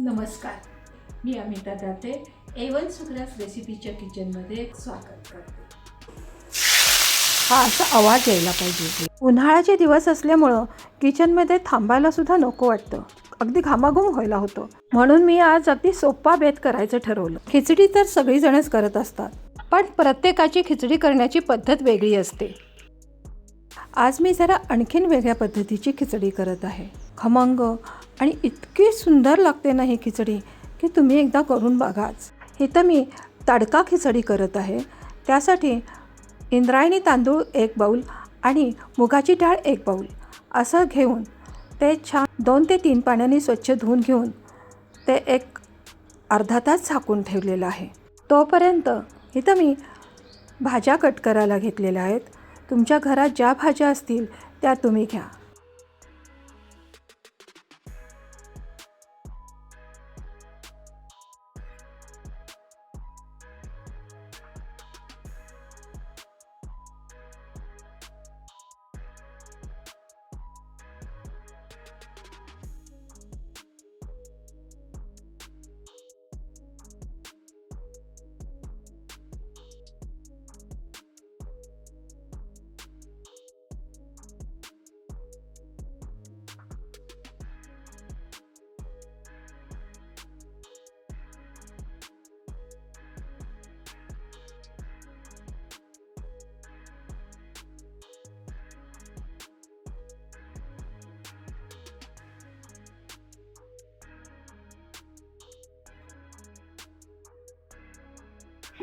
नमस्कार. मी अमिता दाते एवन सुग्रास रेसिपीच्या किचनमध्ये स्वागत करते. हा असा आवाज यायला पाहिजे. उन्हाळ्याचे दिवस असल्यामुळं किचनमध्ये थांबायला सुद्धा नको वाटतं. अगदी घामाघूम व्हायला होतं. म्हणून मी आज अगदी सोपा बेत करायचं ठरवलं. खिचडी तर सगळीजणच करत असतात पण प्रत्येकाची खिचडी करण्याची पद्धत वेगळी असते. आज मी जरा आणखीन वेगळ्या पद्धतीची खिचडी करत आहे. खमंग आणि इतकी सुंदर लागते ना ही खिचडी की तुम्ही एकदा करून बघाच. इथं मी तडका खिचडी करत आहे. त्यासाठी इंद्रायणी तांदूळ एक बाऊल आणि मुगाची डाळ एक बाऊल असं घेऊन ते छान दोन ते तीन पाण्याने स्वच्छ धुवून घेऊन ते एक अर्धा तास झाकून ठेवलेलं आहे. तोपर्यंत इथं मी भाज्या कट करायला घेतलेल्या आहेत. तुमच्या घरात ज्या भाज्या असतील त्या तुम्ही घ्या.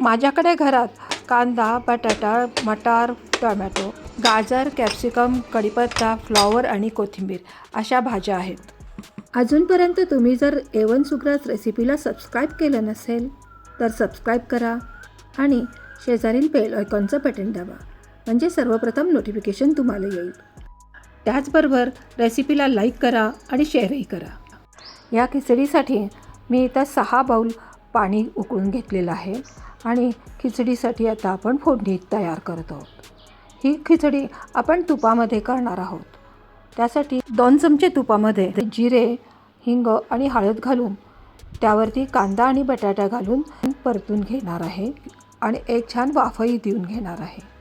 माझ्याकडे घरात कांदा बटाटा मटार टोमॅटो गाजर कॅप्सिकम कढीपत्ता फ्लॉवर आणि कोथिंबीर अशा भाज्या आहेत. अजूनपर्यंत तुम्ही जर एवन सुग्रास रेसिपीला सबस्क्राईब केलं नसेल तर सबस्क्राईब करा आणि शेजारील बेल आयकॉनचं बटन दाबा म्हणजे सर्वप्रथम नोटिफिकेशन तुम्हाला येईल. त्याचबरोबर रेसिपीला लाईक करा आणि शेअरही करा. या खिचडीसाठी मी इथं सहा बाऊल पाणी उकळून घेतलेलं आहे. आणि खिचडीसाठी आता आपण फोडणी तयार करत आहोत. ही खिचडी आपण तुपामध्ये करणार आहोत. त्यासाठी दोन चमचे तुपामध्ये जिरे हिंग आणि हळद घालून त्यावरती कांदा आणि बटाटा घालून परतून घेणार आहे आणि एक छान वाफही देऊन घेणार आहे.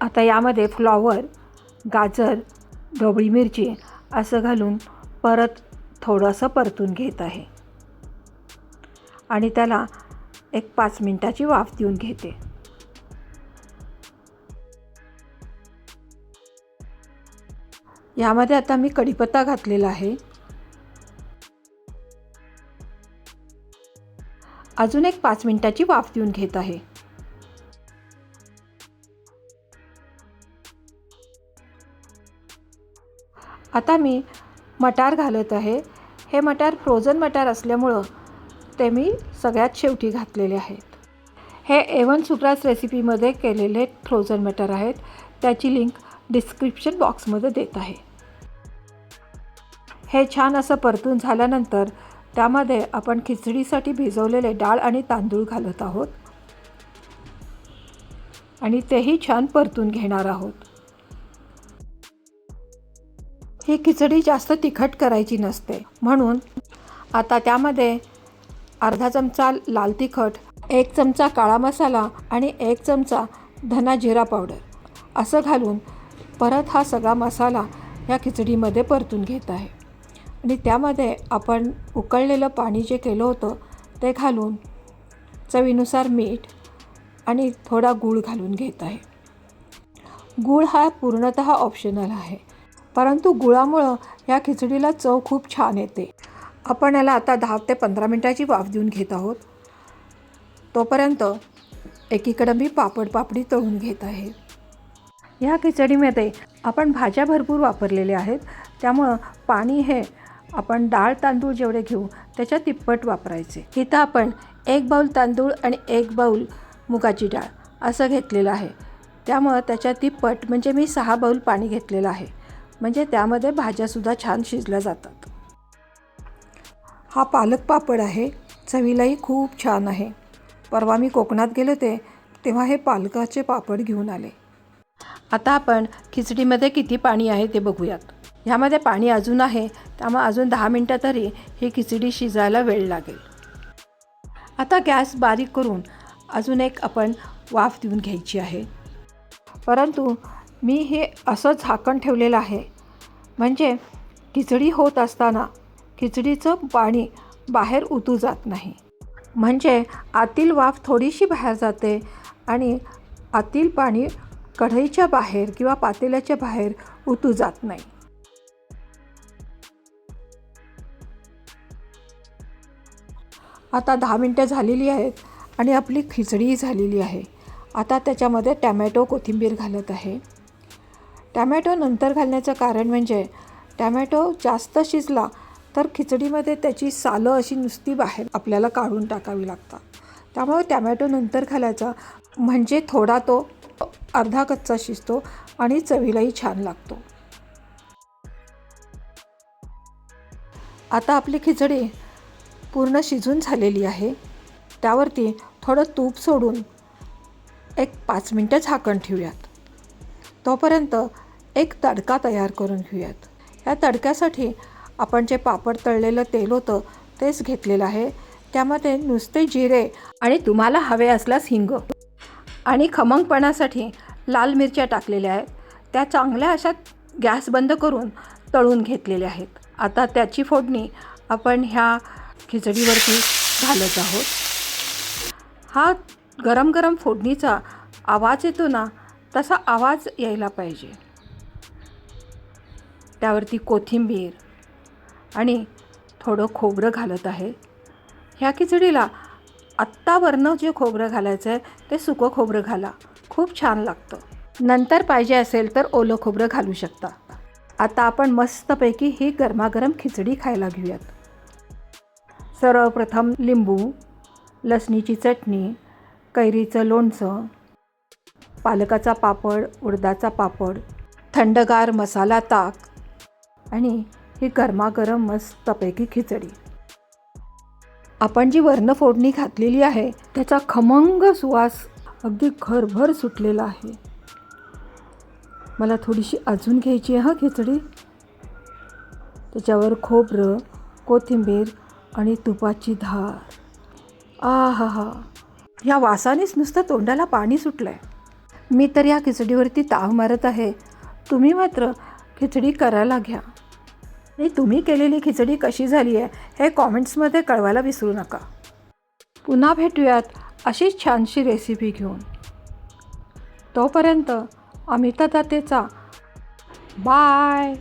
आता यामध्ये फ्लॉवर गाजर ढोबळी मिरची असं घालून परत थोडंसं परतून घेत आहे. आणि त्याला एक पाच मिनटाची वाफ देऊन घेते. यामध्ये आता मी कढीपत्ता घातलेला आहे. अजून एक पाच मिनटाची वाफ देऊन घेत आहे. आता मी मटार घालत आहे. हे मटार फ्रोझन मटार असल्यामुळं ते मी सगळ्यात शेवटी घातलेले आहेत. हे एवन सुप्रास रेसिपीमध्ये केलेले फ्रोझन मटार आहेत. त्याची लिंक डिस्क्रिप्शन बॉक्समध्ये देत आहे. हे छान असं परतून झाल्यानंतर त्यामध्ये आपण खिचडीसाठी भिजवलेले डाळ आणि तांदूळ घालत आहोत. आणि तेही छान परतून घेणार आहोत. ही खिचडी जास्त तिखट करायची नसते. म्हणून आता त्यामध्ये अर्धा चमचा लाल तिखट एक चमचा काळा मसाला आणि एक चमचा धना जिरा पावडर. असं घालून परत हा सगळा मसाला या खिचडीमध्ये परतून घेत आहे. आणि त्यामध्ये आपण उकळलेलं पाणी जे केलं होतं ते घालून चवीनुसार मीठ आणि थोडा गूळ घालून घेत आहे. गूळ हा पूर्णतः ऑप्शनल आहे. परंतु गुळामुळं या खिचडीला चव खूप छान येते. आपण याला आता दहा ते पंधरा मिनटाची वाफ देऊन घेत आहोत. तोपर्यंत एकीकडं मी पापड पापडी तळून घेत आहे. ह्या खिचडीमध्ये आपण भाज्या भरपूर वापरलेल्या आहेत. त्यामुळं पाणी हे आपण डाळ तांदूळ जेवढे घेऊ त्याच्या तिप्पट वापरायचे. इथं आपण एक बाऊल तांदूळ आणि एक बाऊल मुगाची डाळ असं घेतलेलं आहे. त्यामुळं त्याच्या तिप्पट म्हणजे मी सहा बाऊल पाणी घेतलेलं आहे. म्हणजे त्यामध्ये भाज्यासुद्धा छान शिजल्या जातात. हा पालक पापड आहे चवीलाही खूप छान आहे. परवा मी कोकणात गेले होते तेव्हा हे पालकाचे पापड घेऊन आले. आता आपण खिचडीमध्ये किती पाणी आहे ते बघूयात. ह्यामध्ये पाणी अजून आहे त्यामुळे अजून दहा मिनटं तरी ही खिचडी शिजायला वेळ लागेल. आता गॅस बारीक करून अजून एक आपण वाफ देऊन घ्यायची आहे. परंतु मी हे असं झाकण ठेवलेलं आहे. म्हणजे खिचडी होत असताना खिचडीचं पाणी बाहेर उतू जात नाही. म्हणजे आतील वाफ थोडीशी बाहेर जाते आणि आतील पाणी कढईच्या बाहेर किंवा पातेल्याच्या बाहेर उतू जात नाही. आता दहा मिनटं झालेली आहेत आणि आपली खिचडी झालेली आहे. आता त्याच्यामध्ये टॅमॅटो कोथिंबीर घालत आहे. टॅमॅटो नंतर घालण्याचं कारण म्हणजे टॅमॅटो जास्त शिजला तर खिचडीमध्ये त्याची सालं अशी नुसती बाहेर आपल्याला काढून टाकावी लागतात. त्यामुळे टॅमॅटो नंतर घालायचा म्हणजे थोडा तो अर्धा कच्चा शिजतो आणि चवीलाही छान लागतो. आता आपली खिचडी पूर्ण शिजून झालेली आहे. त्यावरती थोडं तूप सोडून एक पाच मिनटं झाकण ठेवूयात. तोपर्यंत एक तडका तयार करून घेऊयात. या तडक्यासाठी आपण जे पापड तळलेलं तेल होतं तेच घेतलेलं आहे. त्यामध्ये नुसते जिरे आणि तुम्हाला हवे असल्यास हिंग आणि खमंगपणासाठी लाल मिरच्या टाकलेल्या आहेत. त्या चांगल्या अशा गॅस बंद करून तळून घेतलेल्या आहेत. आता त्याची फोडणी आपण ह्या खिचडीवरती घालत आहोत. हा गरम गरम फोडणीचा आवाज येतो ना तसा आवाज यायला पाहिजे. त्यावरती कोथिंबीर आणि थोडं खोबरं घालत आहे. ह्या खिचडीला आत्तावरनं जे खोबरं घालायचं आहे ते सुकं खोबरं घाला. खूप छान लागतं. नंतर पाहिजे असेल तर ओलं खोबरं घालू शकता. आता आपण मस्तपैकी ही गरमागरम खिचडी खायला घेऊयात. सर्वप्रथम लिंबू लसणीची चटणी कैरीचं लोणचं पालकाचा पापड उडदाचा पापड थंडगार मसाला ताक आणि ही गरमागरम मस्तपैकी खिचडी. आपण जी वर्ण फोडणी घातलेली आहे त्याचा खमंग सुवास अगदी घरभर सुटलेला आहे. मला थोडीशी अजून घ्यायची आहे हा खिचडी. त्याच्यावर खोबरं कोथिंबीर आणि तुपाची धार. आ हा हा ह्या वासानेच नुसतं तोंडाला पाणी सुटलं आहे मी तर या खिचडीवरती ताव मारत आहे. तुम्ही मात्र खिचडी करायला घ्या. आणि तुम्ही केलेली खिचडी कशी झाली आहे हे कॉमेंट्समध्ये कळवायला विसरू नका. पुन्हा भेटूयात अशीच छानशी रेसिपी घेऊन. तोपर्यंत अमिता दातेचा बाय